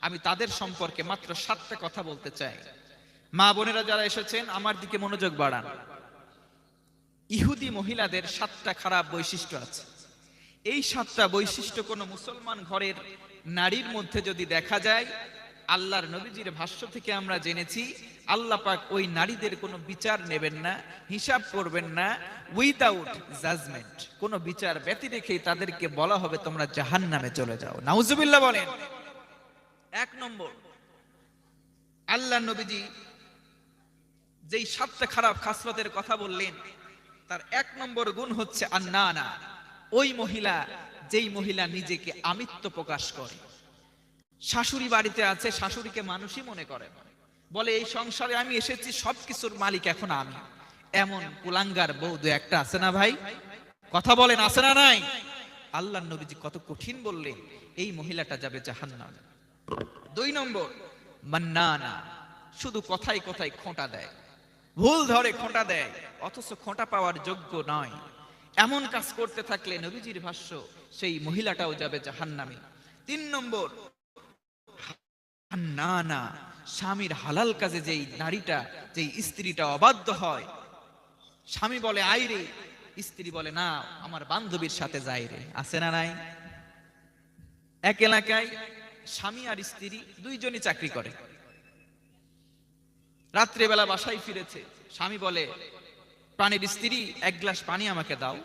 আমি তাদের সম্পর্কে মাত্র সাতটা কথা বলতে চাই। মা বোনেরা যারা এসেছেন, আমার দিকে মনোযোগ বাড়ান। ইহুদি মহিলাদের সাতটা খারাপ বৈশিষ্ট্য আছে। এই সাতটা বৈশিষ্ট্য কোনো মুসলমান ঘরের নারীর মধ্যে যদি দেখা যায়, আল্লাহর নবীজির ভাষ্য থেকে আমরা জেনেছি, আল্লাহ পাক ওই নারীদের কোনো বিচার নেবেন না, হিসাব করবেন না উইদাউট জাজমেন্ট কোনো বিচার ব্যতি রেখেই তাদেরকে বলা হবে, তোমরা জাহান্নামে চলে যাও। নাউজুবিল্লাহ বলেন। এক নম্বর। আল্লাহ নবীজি যেই সাতটা খারাপ খাসলতের কথা বললেন, তার এক নম্বর গুণ হচ্ছে আন্নানা। ওই মহিলা যেই মহিলা নিজেকে আমিত্ব প্রকাশ করে। শাশুড়ি বাড়িতে আছে, শাশুড়িকে মানুষই মনে করে। বলে, এই সংসারে আমি এসেছি, সবকিছুর মালিক এখন আমি। এমন কুলাঙ্গার বউ দু একটা আছে না ভাই? কথা বলেন, আছে না নাই? আল্লাহ নবীজি কত কঠিন বললেন, এই মহিলাটা যাবে জাহান্নামে। দুই নম্বর, মান্নানা। শুধু কথাই কথাই খোঁটা দেয়। ভুল ধরে খোঁটা দেয়, অথচ খোঁটা পাওয়ার যোগ্য নয়। এমন কাজ করতে থাকলে নবীজির ভাষ্য, সেই মহিলাটাও যাবে জাহান্নামে। তিন নম্বর না না স্বামীর হালাল কাজে যেই নারীটা, যেই স্ত্রীটা অবাধ্য হয়, স্বামী বলে আইরে স্ত্রী বলে, না, আমার বান্ধবীর সাথে যাই রে। আছে না নাই? এক এলাকায় স্বামী আর স্ত্রী দুইজনই চাকরি করে। রাত্রেবেলা বাসায় ফিরেছে। স্বামী বলে, প্রাণীর স্ত্রী, এক গ্লাস পানি আমাকে দাও।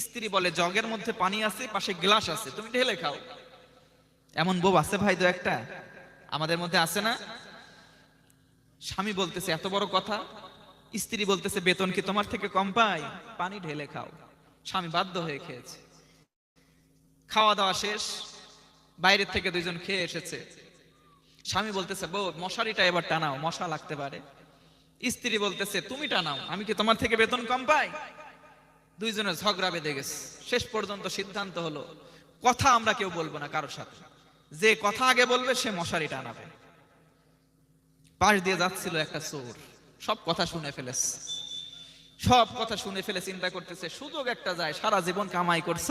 স্ত্রী বলে, জগের মধ্যে পানি আছে, পাশে গ্লাস আছে, তুমি ঢেলে খাও। এমন বউ আছে ভাই দু একটা? আমাদের মধ্যে আছে না? স্বামী বলতেছে, এত বড় কথা? স্ত্রী বলতেছে, বেতন কি তোমার থেকে কম পাই? পানি ঢেলে খাও। স্বামী বাধ্য হয়ে খেয়েছে। খাওয়া দাওয়া শেষ। বাইরের থেকে দুইজন খেয়ে এসেছে। স্বামী বলতেছে, বউ, মশারিটা এবার টানাও, মশা লাগতে পারে। স্ত্রী বলতেছে, তুমি টানাও, আমি কি তোমার থেকে বেতন কম পাই? দুইজনের ঝগড়া বেঁধে গেছে। শেষ পর্যন্ত সিদ্ধান্ত হলো, কথা আমরা কেউ বলব না কারোর সাথে। যে কথা আগে বলবে, সে মশারি টানাবে। পাশ দিয়ে যাচ্ছিল একটা চোর। সব কথা শুনে ফেলেছে। সব কথা শুনে ফেলে চিন্তা করতেছে, সুযোগ একটা যায়, সারা জীবন কামাই করছ।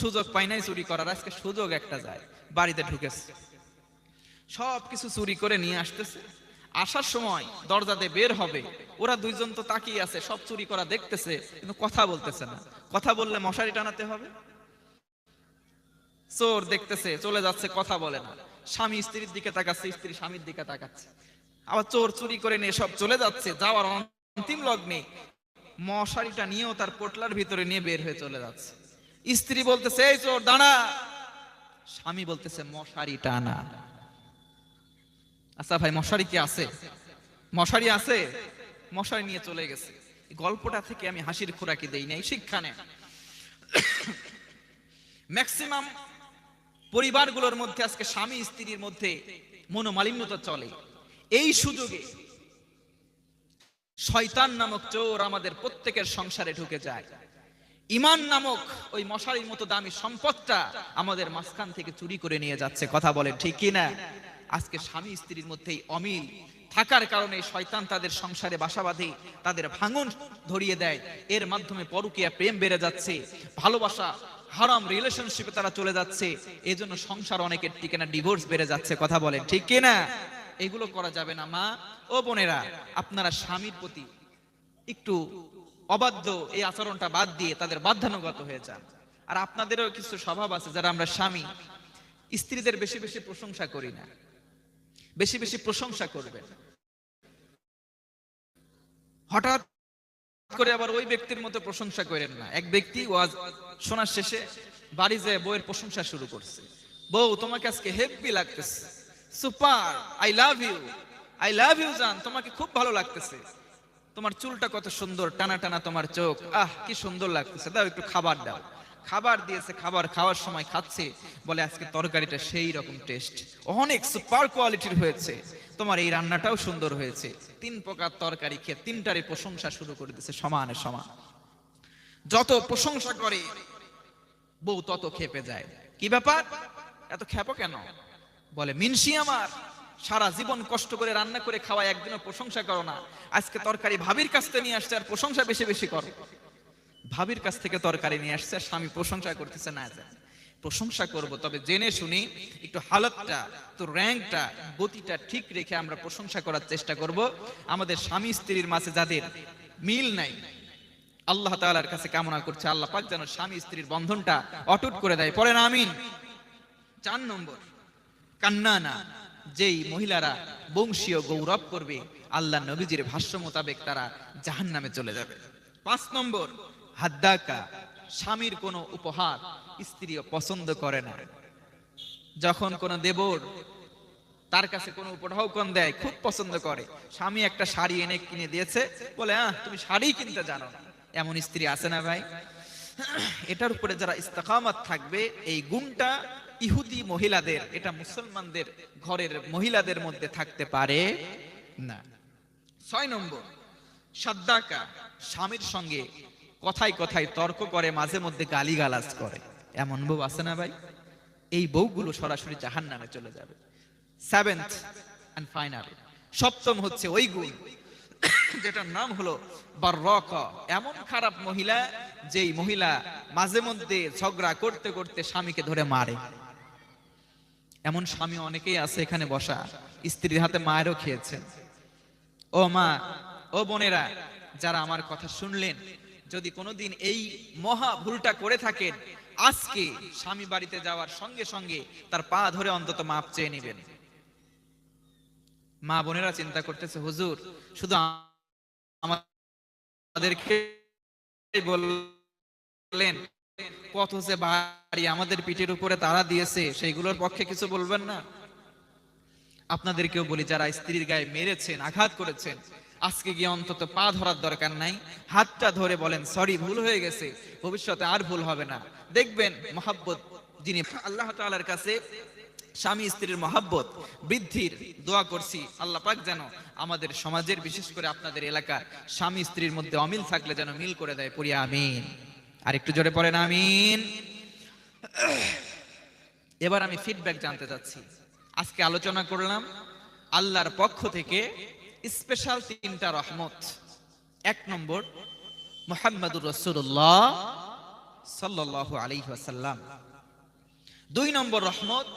সুযোগ পাই নাই, চুরি করার, আজকে সুযোগ একটা যায়, বাড়িতে ঢুকেছে। সব কিছু চুরি করে নিয়ে আসতেছে। আসার সময় দরজাতে বের হবে, ওরা দুইজন তো তাকিয়ে আছে, সব চুরি করা দেখতেছে, কিন্তু কথা বলতেছে না। কথা বললে মশারি টানাতে হবে। চোর দেখতেছে, চলে যাচ্ছে, কথা বলে না। স্বামী স্ত্রীর দিকে তাকাচ্ছে, স্ত্রী স্বামীর দিকে তাকাচ্ছে। আবার চোর চুরি করে নিয়ে সব চলে যাচ্ছে, যাওয়ার অন্তিম লগ্নে মশারিটা নিয়েও তার পোটলার ভিতরে নিয়ে বের হয়ে চলে যাচ্ছে। স্ত্রী বলতেছে, এই চোর, দাঁড়া। স্বামী বলতেছে, মশারি টানা। আচ্ছা ভাই, মশারি কি আছে? মশারি আছে? মশারি নিয়ে চলে গেছে। গল্পটা থেকে আমি হাসির খোরাকি দেই নাই, শিক্ষা ম্যাক্সিমাম পরিবারগুলোর মধ্যে, আজকে স্বামী স্ত্রীর মধ্যে মনোমালিন্যতা চলে। এই সুযোগে শয়তান নামক চোর আমাদের প্রত্যেকের সংসারে ঢুকে যায়। ইমান নামক ওই মশারির মতো দামি সম্পদটা আমাদের মাঝখান থেকে চুরি করে নিয়ে যাচ্ছে, কথা বলেন ঠিক কি না? আজকে স্বামী স্ত্রীর মধ্যেই অমিল থাকার কারণে শয়তান তাদের সংসারে বাসা বাঁধে, তাদের ভাঙন ধরিয়ে দেয়, এর মাধ্যমে পরকীয়া প্রেম বেড়ে যাচ্ছে, ভালোবাসা, হারাম রিলেশনশিপে তারা চলে যাচ্ছে, এজন্য সংসার অনেকের টিকে না ডিভোর্স বেড়ে যাচ্ছে, কথা বলেন ঠিক কি না? এগুলো করা যাবে না, মা। ও বোনেরা, আপনারা স্বামীর প্রতি একটু অবাধ্য এই আচরণটা বাদ দিয়ে তাদের বাধ্যানুগত হয়ে যান। আর আপনাদেরও কিছু স্বভাব আছে যারা আমরা স্বামী, স্ত্রীদের বেশি বেশি প্রশংসা করি না। বেশি বেশি প্রশংসা করবেন। হঠাৎ করে আবার ওই ব্যক্তির মতো প্রশংসা করেন না। এক ব্যক্তি ওয়াজ শোনার শেষে বাড়ি যেয়ে বউয়ের প্রশংসা শুরু করছে। বউ, তোমাকে আজকে হেভি লাগতেছে। Super I love you I love you জান, তোমাকে খুব ভালো লাগতেছে। তোমার চুলটা কত সুন্দর, টানা টানা তোমার চোখ। আহ, কি সুন্দর লাগতেছে। দাও একটু খাবার দাও। খাবার দিয়েছে, খাবার খাওয়ার সময় খাচ্ছে। বলে আজকে তরকারিটা সেই রকম টেস্ট অনেক সুপার কোয়ালিটির হয়েছে। তোমার এই রান্নাটাও সুন্দর হয়েছে। তিন প্রকার তরকারি খেয়ে তিনটারই প্রশংসা শুরু করে দিচ্ছে সমানে সমান। যত প্রশংসা করে, বউ তত খেপে যায়। কি ব্যাপার? এত খেপো কেন? বলে, মিনসি আমার, সারা জীবন কষ্ট করে রান্না করে খাওয়া একদিনও প্রশংসা করো না। আজকে তরকারি ভাবির কাছ থেকে নিয়ে আসছে, আর প্রশংসা বেশি বেশি করো। ভাবির কাছ থেকে তরকারি নিয়ে আসছে, আর স্বামী প্রশংসা করতেছে, না প্রশংসা করব, তবে জেনে শুনি, একটু হালতটা তো র্যাঙ্কটা, গতিটা ঠিক রেখে আমরা প্রশংসা করার চেষ্টা করব। আমাদের স্বামী স্ত্রীর মাঝে যাদের মিল নাই, আল্লাহ তাআলার কাছে কামনা করছে, আল্লাহ পাক যেন স্বামী স্ত্রীর বন্ধনটা অটুট করে দেয়। পরে না আমিন। চার নম্বর। কান্নানা, যেই মহিলারা বংশীয় গৌরব করবে, আল্লাহ নবীজির ভাষ্য মোতাবেক তারা জাহান নামে চলে যাবে। পাঁচ নম্বর, হাদ্দাকা, স্বামীর কোনো উপহার স্ত্রীও পছন্দ করে না। যখন কোনো দেবর তার কাছে কোনো উপঢৌকন দেয়, খুব পছন্দ করে। স্বামী একটা শাড়ি এনে কিনে দিয়েছে, বলে, আহ, তুমি শাড়ি কিনতে জানো না। এমন স্ত্রী আছে না ভাই? এটার উপরে যারা ইস্তেকামাত থাকবে, এই গুণটা ইহুদি মহিলাদের, এটা মুসলমানদের ঘরের মহিলাদের মধ্যে থাকতে পারে না। ছয় নম্বর, সাদ্দাকা স্বামীর সঙ্গে কথায় কথায় তর্ক করে, মাঝে মধ্যে গালিগালাজ করে। এমন বউ আছে না ভাই? এই বউগুলো সরাসরি জাহান নামে চলে যাবে। সেভেন্থ অ্যান্ড ফাইনাল সপ্তম হচ্ছে ওই গুণ যেটার নাম হলো বাররক। এমন খারাপ মহিলা যেই মহিলা মাঝে মধ্যে ঝগড়া করতে করতে স্বামীকে ধরে মারে। এমন স্বামী অনেকেই আছে এখানে বসা। স্ত্রীর হাতে মায়েরও খেয়েছেন ও মা, ও বোনেরা, যারা আমার কথা শুনলেন, যদি কোনোদিন এই মহা ভুলটা করে থাকেন, আজকে স্বামী বাড়িতে যাওয়ার সঙ্গে সঙ্গে তার পা ধরে অন্তত মাপ চেয়ে নেবেন। মা বোনেরা চিন্তা করতেছে, হুজুর, শুধু আমাদেরকে বললেন কত যে বাড়ি আমাদের পিঠের উপরে তারা দিয়েছে, সেইগুলোর পক্ষে কিছু বলবেন না? আপনাদেরকেও বলি, যারা স্ত্রীর গায়ে মেরেছেন, আঘাত করেছেন, আজকে গিয়ে অন্তত পা ধরার দরকার নাই। হাতটা ধরে বলেন সরি ভুল হয়ে গেছে, ভবিষ্যতে আর ভুল হবে না। দেখবেন, মহাব্বত যিনি, আল্লাহ তাআলার কাছে স্বামী স্ত্রীর মহাব্বত বৃদ্ধির দোয়া করছি, আল্লাহ পাক যেন আমাদের সমাজের, বিশেষ করে আপনাদের এলাকার স্বামী স্ত্রীর মধ্যে অমিল থাকলে যেন মিল করে দেয়, পড়ি আমিন। আর একটু জোরে পড়েন, আমিন। এবার আমি ফিডব্যাক জানতে চাচ্ছি। আজকে আলোচনা করলাম আল্লাহর পক্ষ থেকে স্পেশাল তিনটা রহমত। এক নম্বর, মোহাম্মদুর রসুল্লাহ সাল্লাল্লাহু আলাইহি ওয়াসাল্লাম। দুই নম্বর রহমত,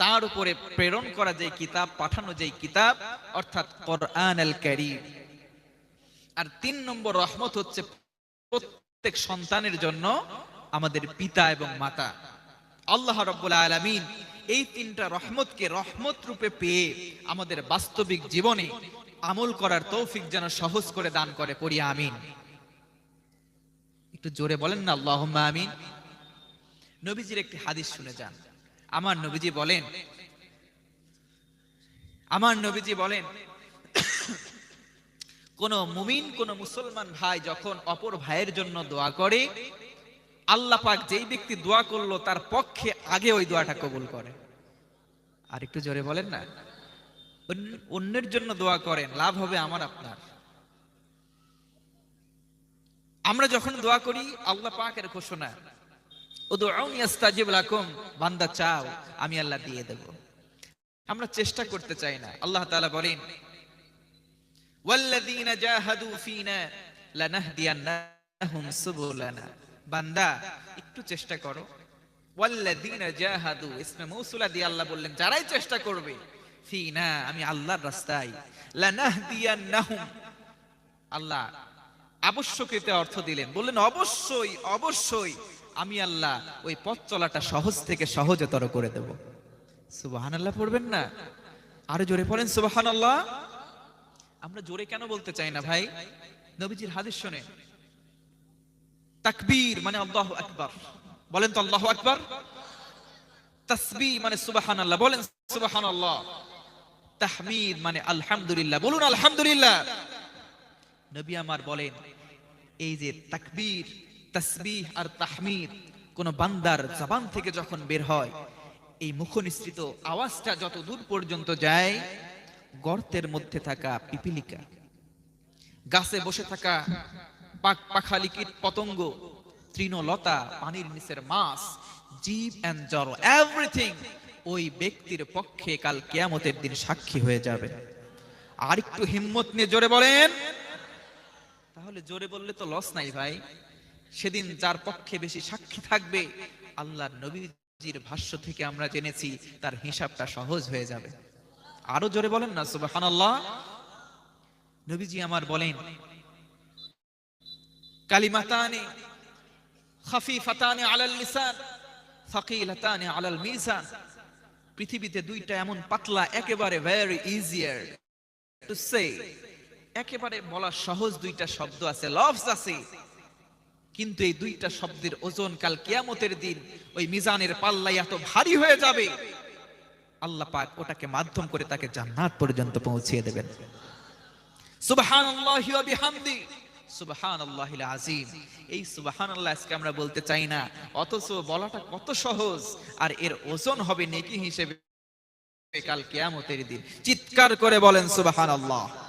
তার উপরে প্রেরণ করা যে কিতাব, পাঠানো যে কিতাব, অর্থাৎ আর তিন নম্বর রহমত হচ্ছে প্রত্যেক সন্তানের জন্য আমাদের পিতা এবং মাতা। আল্লাহ রব্বুল আলামিন এই তিনটা রহমতকে রহমত রূপে পেয়ে আমাদের বাস্তবিক জীবনে আমল করার তৌফিক যেন সহজ করে দান করে পড়ি, আমিন। একটু জোরে বলেন না আল্লাহ আমিন। নবীজির একটি হাদিস শুনে যান। আমার নবীজি বলেন, আমার নবীজি বলেন কোন মুমিন, কোন মুসলমান ভাই যখন অপর ভাইয়ের জন্য দোয়া করে, আল্লাহ পাক যেই ব্যক্তি দোয়া করল তার পক্ষে আগে ওই দোয়াটা কবুল করে। আর একটু জোরে বলেন না? অন্যের জন্য দোয়া করেন, লাভ হবে আমার আপনার। আমরা যখন দোয়া করি, আল্লাহ পাকের ঘোষণা বান্দা চাও, আমি আল্লাহ দিয়ে দেব। আমরা চেষ্টা করতে চাই না। আল্লাহ তাআলা বলেন ওয়াল্লাযীনা জাহাদু ফীনা লানাহদিয়ান্নাহুম সুবুলানা বান্দা, একটু চেষ্টা করো। ওয়াল্লাযীনা জাহাদু ইসমে মৌসুলা দিয়ে আল্লাহ বললেন, যারাই চেষ্টা করবে, ফীনা, আমি আল্লাহর রাস্তায়, লানাহদিয়ান্নাহুম। আল্লাহ আবশ্যকীয়তে অর্থ দিলেন। বললেন, অবশ্যই অবশ্যই, আমি আল্লাহ ওই পথ চলাটা সহজ থেকে সহজতর করে দেব। সুবাহান আল্লাহ পড়বেন না? আরও জোরে পড়েন সুবাহান আল্লাহ আমরা জোরে কেন বলতে চাই না ভাই? নবীজির হাদিস শুনে। তাকবীর মানে আল্লাহু আকবার। বলেন তো আল্লাহু আকবার। তাসবিহ মানে সুবহানাল্লাহ। বলেন সুবহানাল্লাহ। তাহমিদ মানে আলহামদুলিল্লাহ। বলুন আলহামদুলিল্লাহ। নবী আমার বলেন, এই যে তাকবীর, তাসবিহ আর তাহমিদ কোন বান্দার জবান থেকে যখন বের হয়, এই মুখনিসৃত আওয়াজটা যত দূর পর্যন্ত যায় গর্তের মধ্যে থাকা পিপিলিকা, গাছে বসে থাকা পাক পাখালি পতঙ্গ, তৃণলতা, পানির নিচের মাছ, জীব এন্ড জড় এভরিথিং ওই ব্যক্তির পক্ষে কাল কেয়ামতের দিন সাক্ষী হয়ে যাবে। আর একটু হিম্মত নিয়ে জোরে বলেন। তাহলে জোরে বললে তো লস নাই ভাই। সেদিন যার পক্ষে বেশি সাক্ষী থাকবে, আল্লাহর নবী জির ভাষ্য থেকে আমরা জেনেছি, তার হিসাবটা সহজ হয়ে যাবে। আরও জোরে বলেন না, সুবহানাল্লাহ। নবীজি আমার বলেন আলাল আলাল পৃথিবীতে দুইটা এমন পাতলা, একেবারে ভেরি ইজিয়ার টু সে একেবারে বলা সহজ দুইটা শব্দ আছে লভস আছে। কিন্তু এই দুইটা শব্দের ওজন কাল কিয়ামতের দিন, ওই মিজানের পাল্লাই এত ভারী হয়ে যাবে। আল্লাহ পাক ওটাকে মাধ্যম করে তাকে জান্নাত পর্যন্ত পৌঁছিয়ে দেবেন। সুবহানাল্লাহি ওয়া বিহামদি। সুবহানাল্লাহিল আযীম। এই সুবহানাল্লাহ আজকে আমরা বলতে চাই না, অথচ বলাটা কত সহজ, আর এর ওজন হবে নেকি হিসেবে কাল কিয়ামতের দিন। চিৎকার করে বলেন সুবহানাল্লাহ।